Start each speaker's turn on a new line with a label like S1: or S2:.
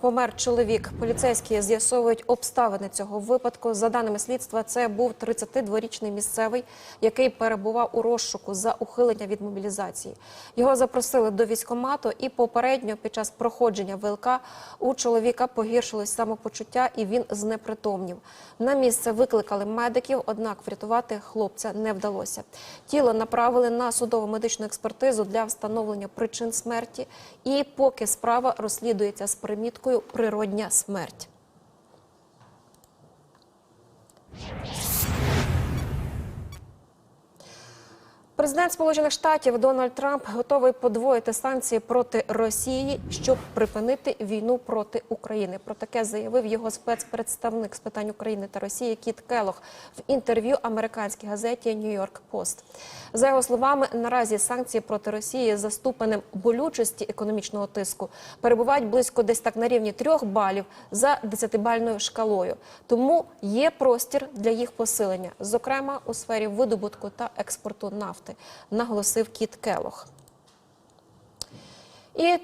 S1: помер чоловік. Поліцейські з'ясовують обставини цього випадку. За даними слідства, це був 32-річний місцевий, який перебував у розшуку за ухилення від мобілізації. Його запросили до військкомату, і попередньо під час проходження ВЛК у чоловіка погіршилось самопочуття, і він знепритомнів. На місце викликали медиків, однак врятувати хлопця не вдалося. Тіло направили на судово медичну експертизу для встановлення причин смерті. І поки справа розслідується з приміткою природня смерть. Президент Сполучених Штатів Дональд Трамп готовий подвоїти санкції проти Росії, щоб припинити війну проти України. Про таке заявив його спецпредставник з питань України та Росії Кіт Келох в інтерв'ю американській газеті Нью-Йорк Пост. За його словами, наразі санкції проти Росії за ступенем болючості економічного тиску перебувають близько десь так на рівні трьох балів за десятибальною шкалою. Тому є простір для їх посилення, зокрема у сфері видобутку та експорту нафти, наголосив Кіт Келох. І